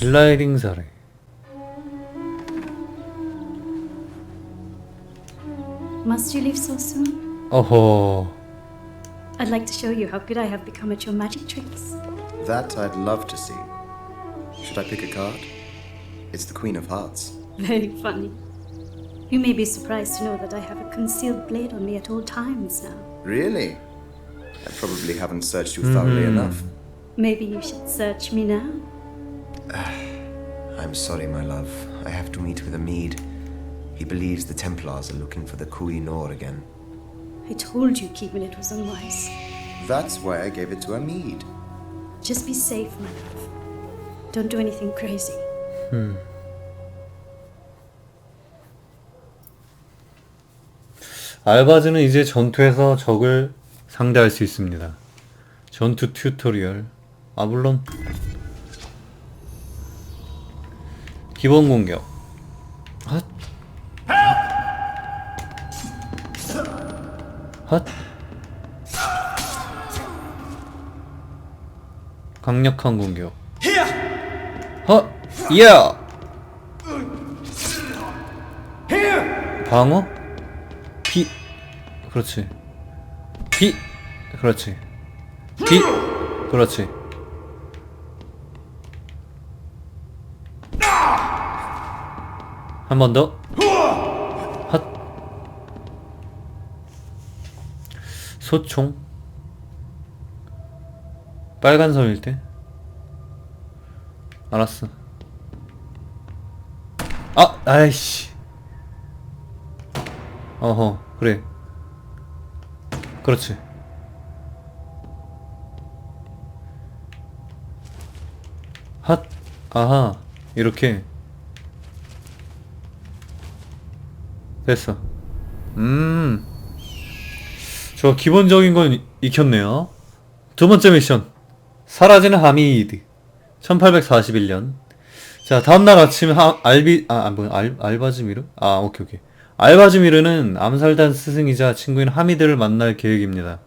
슬라이딩 사례. Must you leave so soon? 어허. I'd like to show you how good I have become at your magic tricks. That I'd love to see. Should I pick a card? It's the Queen of Hearts. Very funny. You may be surprised to know that I have a concealed blade on me at all times now. Really? I probably haven't searched you thoroughly enough. Maybe you should search me now. I'm sorry, my love. I have to meet with Amid. He believes the Templars are looking for the Kuinor again. I told you keeping it was unwise. That's why I gave it to Amid. Just be safe, my love. Don't do anything crazy. 알바즈는 이제 전투에서 적을 상대할 수 있습니다. 전투 튜토리얼. 아 물론 기본 공격. 핫. 핫. 강력한 공격. 헛. 야. 방어? 비 그렇지 비 그렇지 비 그렇지 한 번 더. 핫 소총. 빨간 섬일 때? 알았어. 아 아이씨. 어허 그래. 그렇지. 핫 아하 이렇게 됐어. 음 저 기본적인 건 이- 익혔네요. 두 번째 미션. 사라지는 하미드. 1841년. 자 다음날 아침 하, 알비 아 아, 뭐야 알 알바즈미르? 아 오케이 오케이. 알바즈미르는 암살단 스승이자 친구인 하미드를 만날 계획입니다.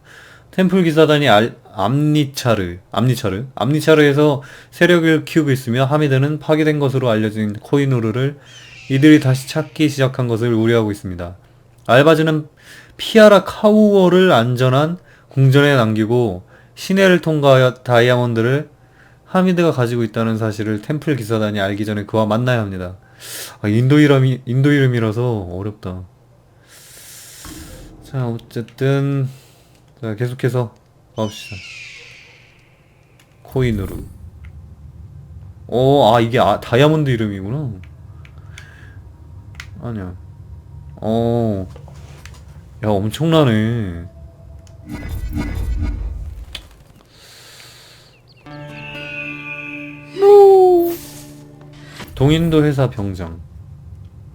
템플 기사단이 알, 암니차르 암니차르? 암니차르에서 세력을 키우고 있으며 하미드는 파괴된 것으로 알려진 코이누르를 이들이 다시 찾기 시작한 것을 우려하고 있습니다. 알바즈는 피아라 카우어를 안전한 궁전에 남기고 시내를 통과하여 다이아몬드를 하미드가 가지고 있다는 사실을 템플 기사단이 알기 전에 그와 만나야 합니다. 아, 인도 이름이 인도 이름이라서 어렵다. 자, 어쨌든 자, 계속해서 가봅시다. 코인으로. 어, 아 이게 아, 다이아몬드 이름이구나. 아니야. 어. 야, 엄청나네. 동인도 회사 병장.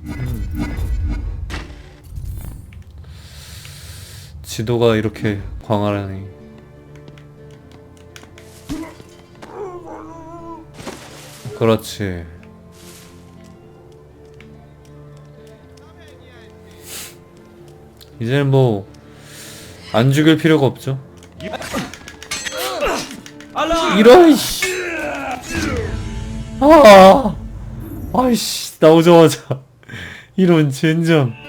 음. 지도가 이렇게 광활하니. 그렇지. 이제는 뭐, 안 죽일 필요가 없죠. 이런, 씨. 아, 아이씨, 나오자마자. 이런 젠장.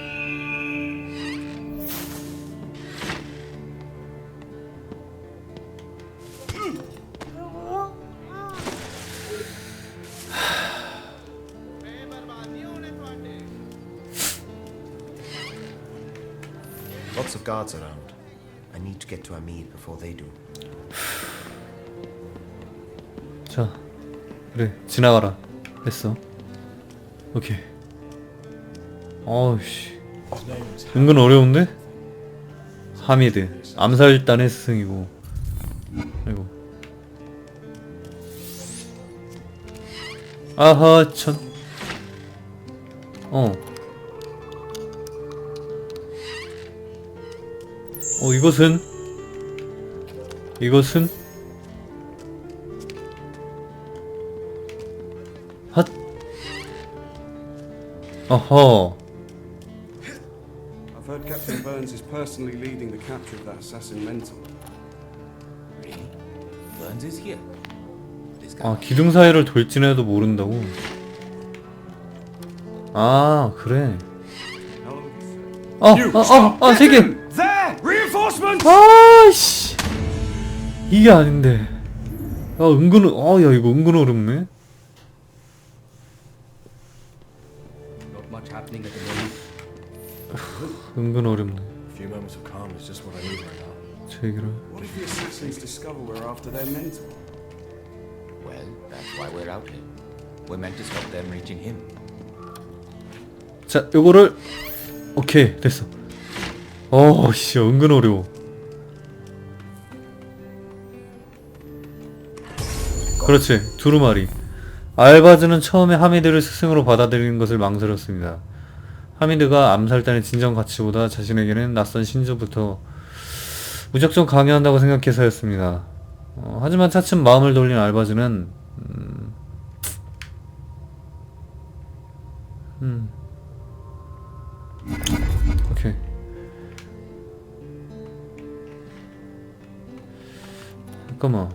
지나가라. 됐어. 오케이. 어우씨. 은근 어려운데? 하미드. 암살단의 스승이고. 아이고. 아하, 천. 어. 어, 이것은? 이것은? 어허. I've heard Captain Burns is personally leading the capture of that assassin mentor. Really? Burns is here. 아 기둥 사이를 돌진해도 모른다고 아 그래 There! Reinforcements! 아씨 이게 아닌데 아 은근 어야 이거 은근 어렵네 은근 어렵네 A few moments of calm is just what I need right now. 제 얘기를 What if the assassins discover we're after their mentor? Well, that's why we're out here. We're meant to stop them reaching him. 자 요거를 오케이 됐어 어 씨 은근 어려워 그렇지 두루마리 알바즈는 처음에 하미드를 스승으로 받아들이는 것을 망설였습니다 하미드가 암살단의 진정 가치보다 자신에게는 낯선 신주부터 무작정 강요한다고 생각해서였습니다 어, 하지만 차츰 마음을 돌린 알바즈는 음, 음. 오케이. 잠깐만.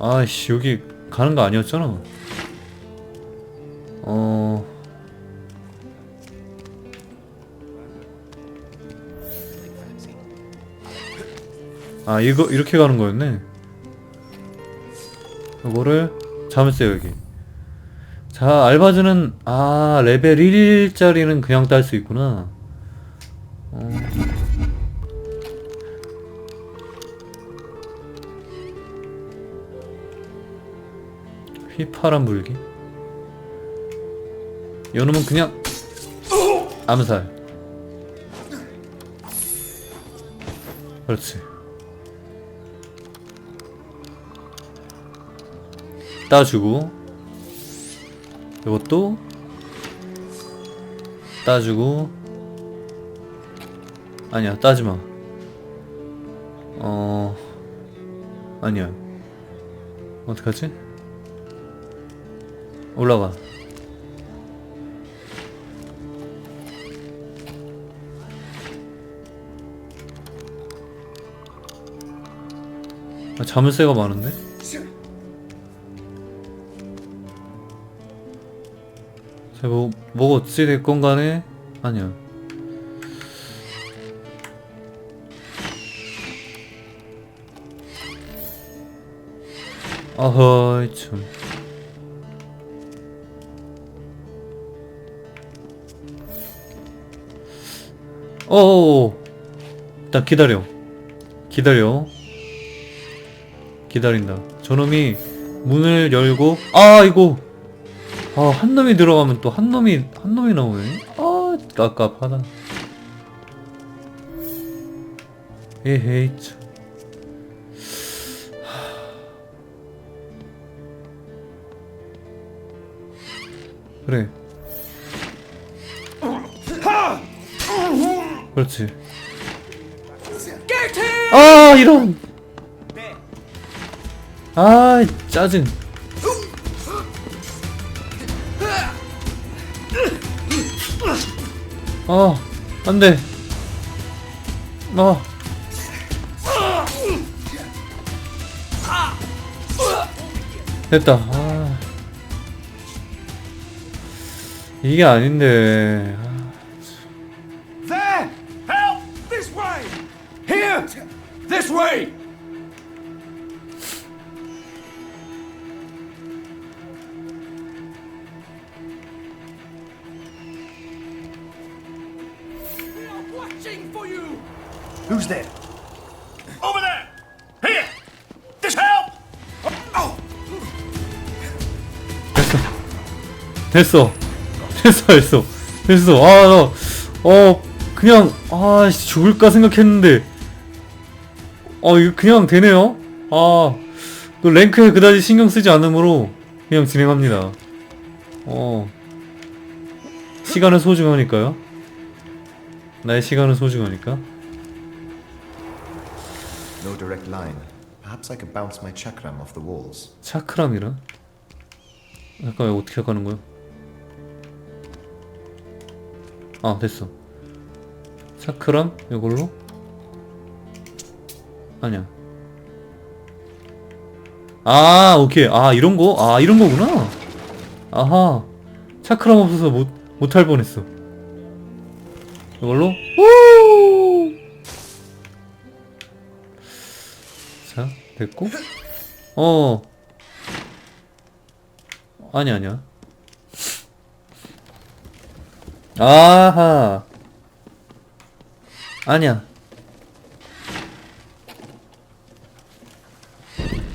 아이씨, 여기 가는 거 아니었잖아. 아, 이거, 이렇게 가는 거였네. 이거를 잡으세요, 여기. 자, 알바즈는, 아, 레벨 1짜리는 그냥 딸 수 있구나. 어. 휘파람 불기? 요놈은 그냥 암살. 그렇지. 따주고 이것도 따주고 아니야 따지마 어 아니야 어떡하지? 올라가 아, 자물쇠가 많은데? 자, 뭐, 어찌 됐건 간에, 아니야. 아허이, 참. 어어어. 일단 기다려. 기다려. 기다린다. 저놈이 문을 열고, 아, 이거! 아, 한 놈이 들어가면 또 한 놈이, 한 놈이 나오네. 아, 깝깝하다. 에헤이, 참. 하. 그래. 그렇지. 아, 이런! 아, 짜증. 어, 안 돼. 어. 됐다. 아. 이게 아닌데. 아, There! Help! This way! Here! This way! Who's there? Over there! Here! This help! 됐어. 됐어, 됐어. 됐어. 아, 나, 어, 그냥, 아, 씨, 죽을까 생각했는데. 어, 이거 그냥 되네요? 아, 또 랭크에 그다지 신경 쓰지 않으므로 그냥 진행합니다. 어. 시간은 소중하니까요. 나의 시간은 소중하니까. No direct line. Perhaps I could bounce my chakram off the walls. 차크람이라? 잠깐 이거 어떻게 가는 거야? 아 됐어 차크람 이걸로? 아니야 아 오케이 아 이런 거 아 이런 거구나 아하 차크람 없어서 못 못할 뻔했어 이걸로 우! 됐고? 어. 아니 아니야. 아하. 아니야.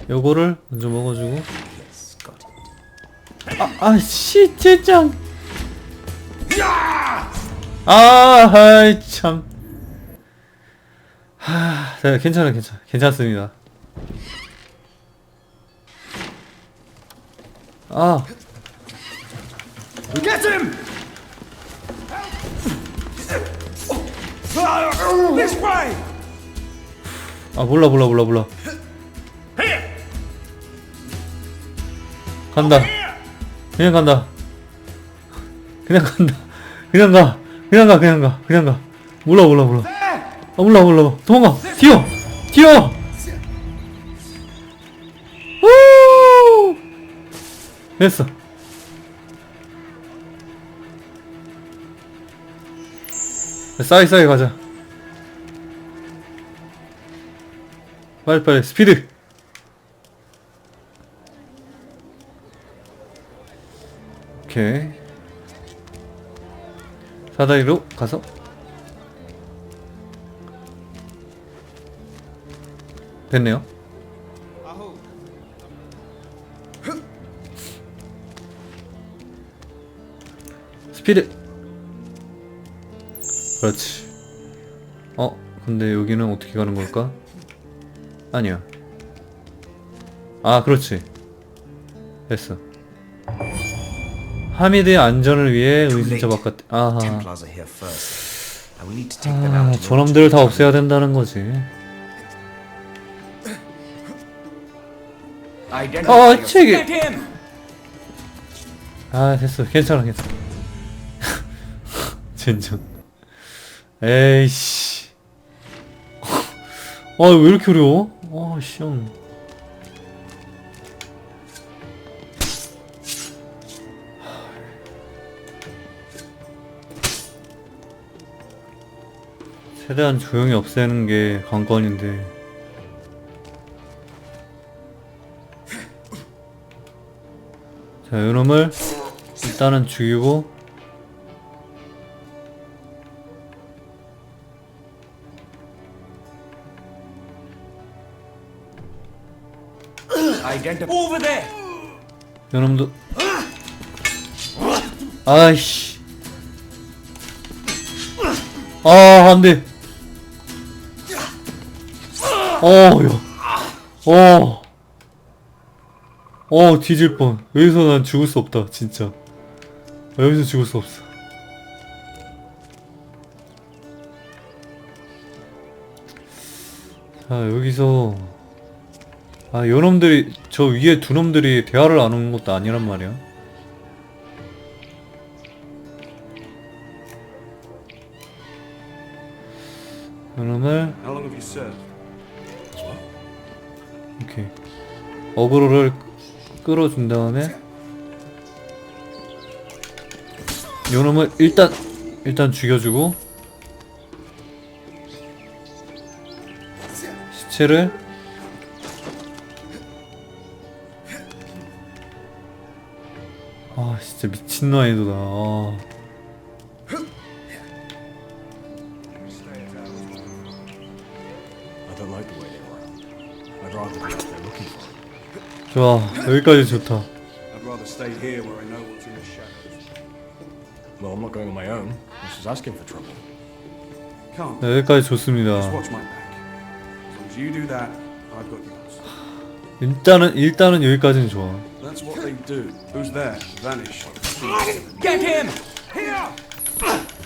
요거를 먼저 먹어주고. Yes, got it. 아, 아씨 젠장 아 참. 하, 네, 괜찮아, 괜찮아, 괜찮습니다. 아, Get him! This way! 아 몰라, 몰라, 몰라, 몰라. 간다. 그냥 간다. 그냥 간다. 그냥 가. 그냥 가. 그냥 가. 그냥 가. 몰라 몰라 몰라. 아 몰라 몰라. 도망가. 튀어. 튀어. 됐어. 싸이 싸이 가자. 빨리 빨리 스피드. 오케이. 사다리로 가서 됐네요. 스피드. 그렇지. 어, 근데 여기는 어떻게 가는 걸까? 아니야. 아, 그렇지. 됐어. 하미드의 안전을 위해 의심자 바깥. 아하. 아, 저놈들을 다 없애야 된다는 거지. 어, yourself. 책이. 아, 됐어. 괜찮아, 괜찮아. 젠장. 에이씨. 아, 왜 이렇게 어려워? 아, 씨. 형. 최대한 조용히 없애는 게 관건인데. 자, 요놈을 일단은 죽이고 Identify. Over there! 요놈도 아이씨 아 안돼 어야 어. 어 뒤질 뻔 여기서 난 죽을 수 없다 진짜 여기서 죽을 수 없어 자 여기서 아, 요 놈들이, 저 위에 두 놈들이 대화를 안 하는 것도 아니란 말이야. 요 놈을, How long have you served? 이렇게, 어그로를 끌어준 다음에, 요 놈을 일단, 일단 죽여주고, 시체를, for him. 좋아 여기까지 좋다 I'd rather stay here where I know what's in the shadows. Well, I'm not going on my own. This is asking for trouble. Come, 네, 여기까지 좋습니다 just watch my back. As long as you do that, I've got yours. 일단은 일단은 여기까지는 좋아 That's what they do. Who's there? Vanish. Get him! Here!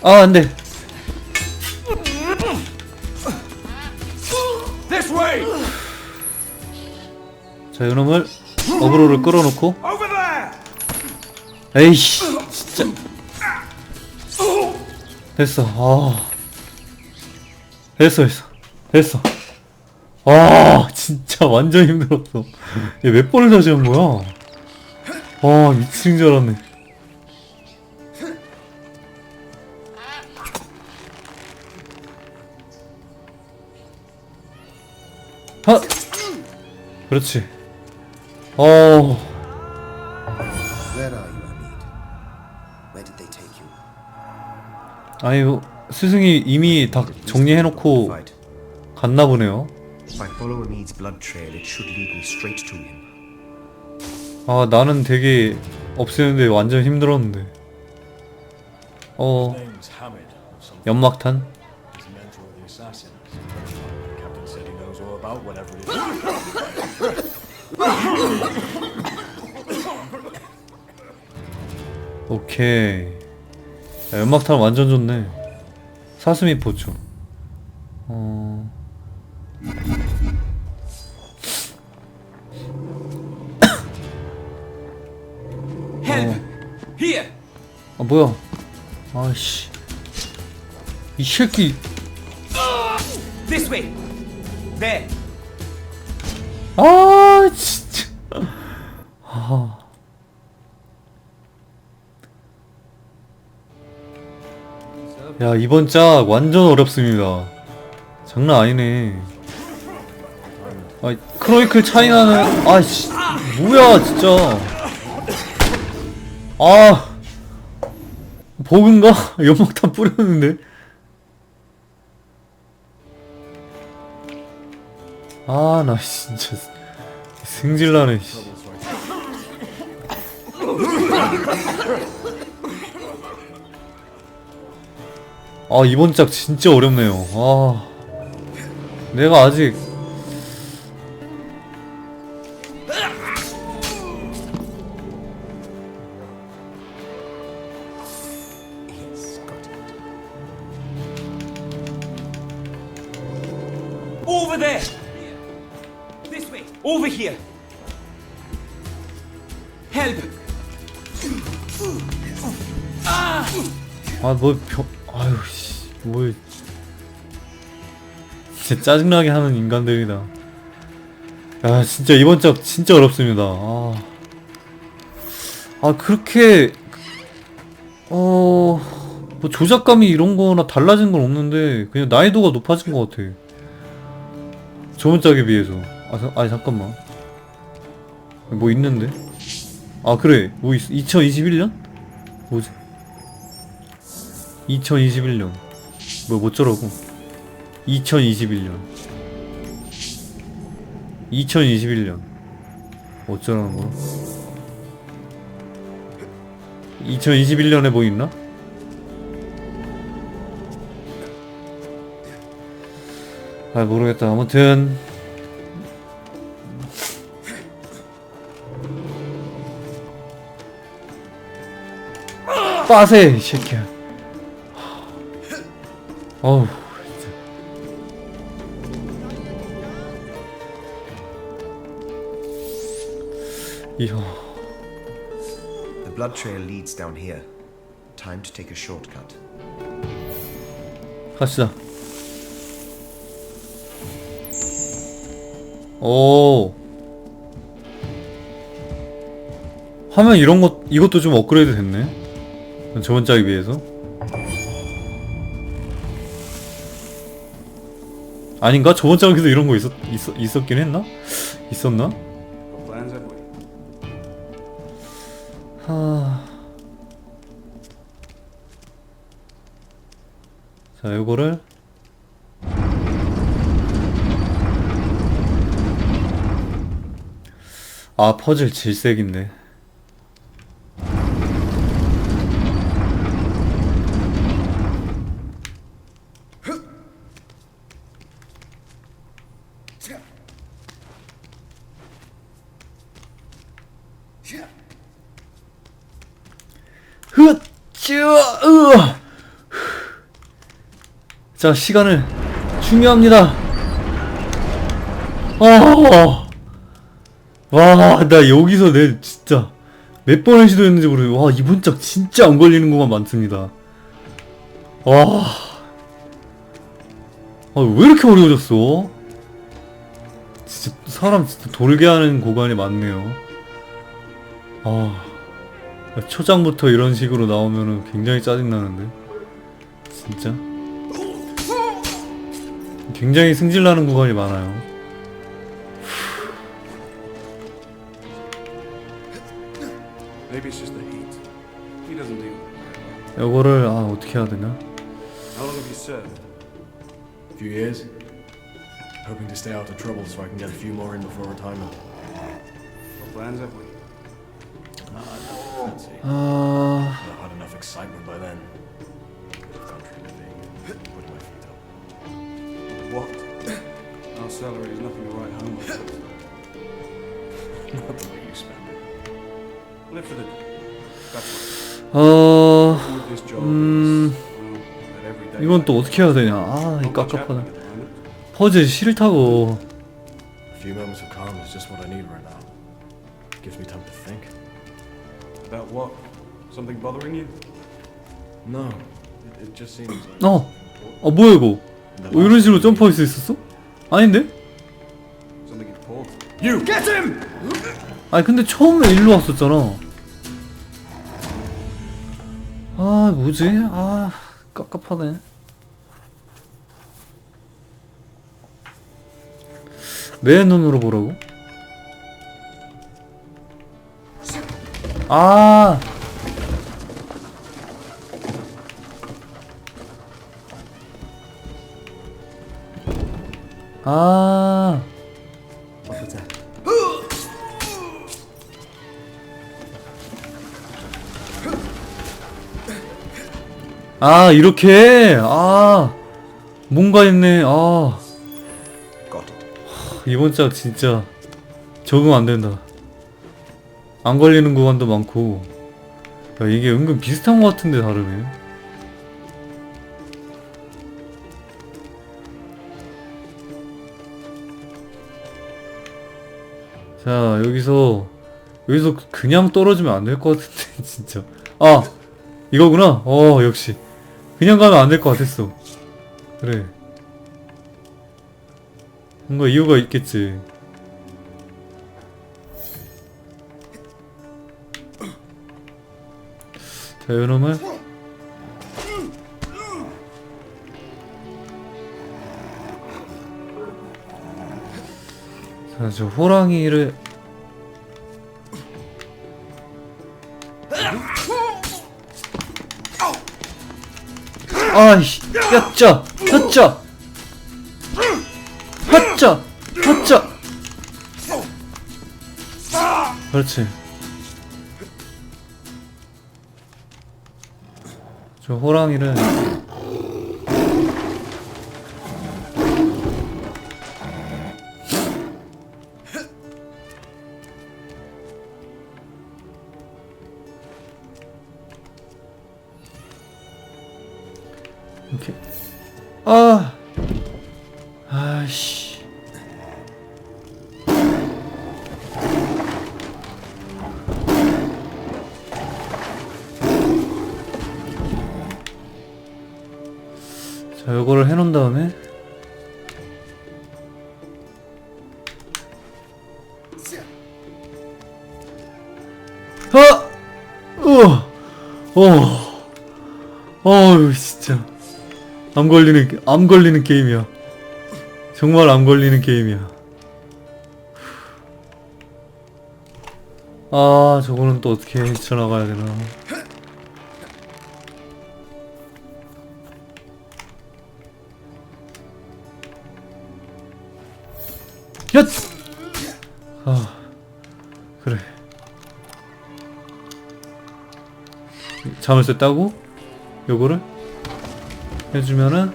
아 안돼 This way! 자 요놈을 어그로를 끌어놓고 Over there! 에이씨 진짜 됐어 아 됐어 됐어 됐어 아 진짜 완전 힘들었어 얘 몇 번을 다시 한 거야 와 미친 줄 알았네 하 그렇지 어? 아유 스승이 이미 다 정리해놓고. 갔나 보네요. 아 나는 되게 없애는데 완전 힘들었는데 어. 연막탄 about whatever it is. 오케이 야, 연막탄 완전 좋네 사슴이 보충 어... Here! 아 뭐야 아씨 이 새끼 This way! There! 아 진짜. 아. 야 이번 짝 완전 어렵습니다. 장난 아니네. 아 크로이클 차이나는 아씨 뭐야 진짜. 아 버그인가? 연막탄 뿌렸는데 아 나 진짜 승질나네 씨. 아 이번 작 진짜 어렵네요 아 내가 아직 Over here! Help! 아뭐 병... 아유 씨 뭘 진짜 짜증나게 하는 인간들이다. 야 진짜 이번 작 진짜 어렵습니다. 아, 아 그렇게 어 뭐 조작감이 이런 거나 달라진 건 없는데 그냥 난이도가 높아진 것 같아. 저번 작에 비해서 아, 자- 아니 잠깐만. 뭐 있는데? 아 그래. 뭐 있어 2021년? 뭐지? 2021년. 뭐 뭐쩌라고? 2021년. 2021년. 어쩌라는 거야? 2021년에 뭐 있나? 아 모르겠다. 아무튼 빠세 이 새끼야 어우 진짜 이야 The blood trail leads down here. Time to take a shortcut. 갑시다 오 화면 이런 것 이것도 좀 업그레이드 됐네 저번 짝에 비해서 아닌가? 저번 짝에도 이런 거 있었, 있었, 있었긴 했나? 있었나? 하... 자, 요거를 아, 퍼즐 질색인데. 자, 시간을 중요합니다. 아, 와, 나 여기서 내 진짜 몇 번을 시도했는지 모르겠어. 와, 이번 작 진짜 안 걸리는 것만 많습니다. 와, 아, 왜 이렇게 어려워졌어? 진짜 사람 진짜 돌게 하는 구간이 많네요. 아 초장부터 이런 식으로 나오면은 굉장히 짜증 나는데 진짜 굉장히 승질나는 구간이 많아요. Maybe it's just the heat. He doesn't deal with it. 이거를 아 어떻게 해야 되냐? How long have you served? A few years. Hoping to stay out of trouble so I can get a few more in before retirement. What plans have we? Let's see. 아 I've had enough excitement by then. What? Our salary is nothing to write home about. Not the way you spend it. Live for the day. That's what. 어, With this job 음, is, well, that every day 이건 또 어떻게 해야 되냐? 아, 이 Not much 깝깝하다. happening at the moment. 퍼즐 싫다고. A few moments of calm is just what I need right now. Gives me time to think. About what? Something bothering you? No, it, it just seems. 어, 어 뭐야 이거? 어, 이런 식으로 점프할 수 있었어? 아닌데? Something important? You get him! 아니 근데 처음에 일로 왔었잖아. 아 뭐지? 아 깝깝하네. 내 눈으로 보라고? 아. 아. That? 아 이렇게 아 뭔가 있네 아. 이번 작 진짜 적응 안 된다 안 걸리는 구간도 많고 야 이게 은근 비슷한 것 같은데 다르네 자 여기서 여기서 그냥 떨어지면 안 될 것 같은데 진짜. 아 이거구나. 어 역시. 그냥 가면 안 될 것 같았어. 그래. 뭔가 이유가 있겠지. 자 요놈을 자 저 호랑이를 아이씨 야짜 야짜 핫짜 핫짜 그렇지. 저 호랑이를 이렇게. 아 아씨. 자 요거를 해놓은 다음에. 아! 우와. 어 암 걸리는 게- 암 걸리는 게임이야. 정말 암 걸리는 게임이야. 아 저거는 또 어떻게 헤쳐나가야 되나. 야! 아 그래. 자물쇠 따고 요거를 해주면은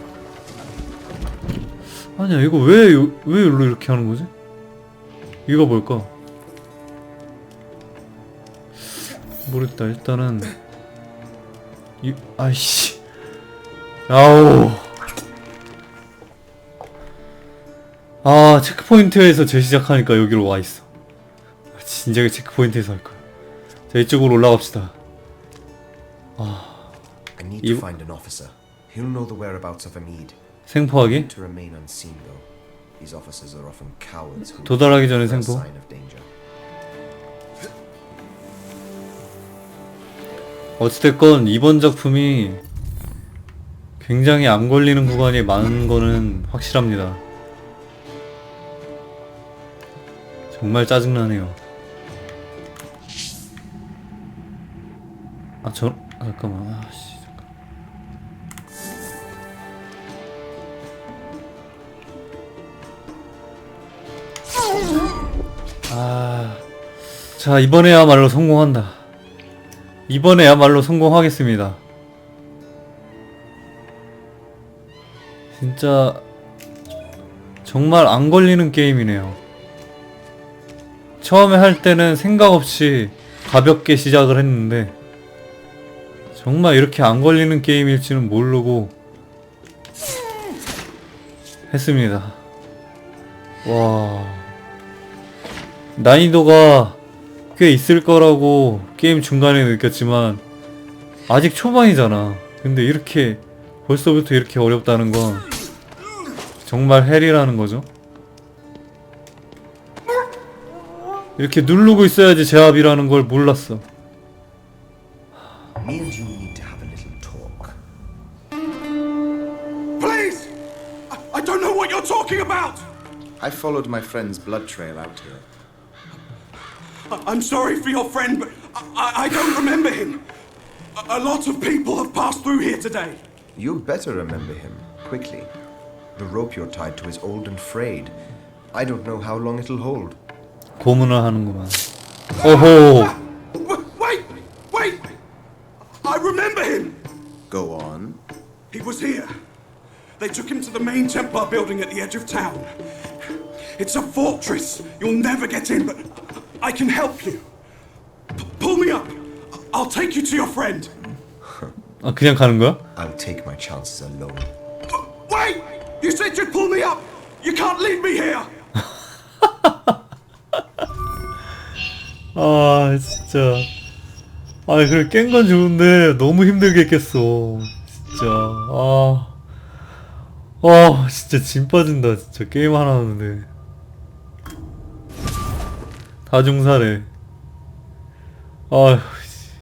아니야 이거 왜 왜 일로 이렇게 하는 거지? 이거 뭘까? 모르겠다 일단은. 이 아이씨. 아우. 아 체크포인트에서 재시작하니까 여기로 와 있어. 진작에 체크포인트에서 할 거야. 자 이쪽으로 올라갑시다. I need He'll know the whereabouts of Amid. 생포하기 To remain unseen, though. These officers are often cowards who 도달하기 전에 생보. sign of danger. 어찌됐건 이번 작품이 굉장히 암 걸리는 구간이 많은 거는 확실합니다. 정말 짜증나네요. 아, 저, 아, 잠깐만. 아, 씨. 아. 자, 이번에야말로 성공한다. 이번에야말로 성공하겠습니다. 진짜 정말 안 걸리는 게임이네요. 처음에 할 때는 생각 없이 가볍게 시작을 했는데 정말 이렇게 안 걸리는 게임일지는 모르고 했습니다. 와 난이도가 꽤 있을 거라고 게임 중간에 느꼈지만 아직 초반이잖아. 근데 이렇게 벌써부터 이렇게 어렵다는 건 정말 헬이라는 거죠. 이렇게 누르고 있어야지 제압이라는 걸 몰랐어. I followed my friend's blood trail out here. I, I'm sorry for your friend, but I, I, I don't remember him. A, a lot of people have passed through here today. You better remember him, quickly. The rope you're tied to is old and frayed. I don't know how long it'll hold. 고문을 하는구만. 오호. W- wait! Wait! I remember him! Go on. He was here. They took him to the main Templar building at the edge of town. It's a fortress. You'll never get in, but I can help you. P- pull me up. I'll take you to your friend. 아 그냥 가는 거야? I'll take my chances alone. W- Wait! You said you'd pull me up. You can't leave me here. 아 진짜. 아 그래 깬 건 좋은데 너무 힘들게 깼어. 진짜. 아. 아 진짜 진 빠진다 진짜 게임 하나 하는데. 다중사래. 아휴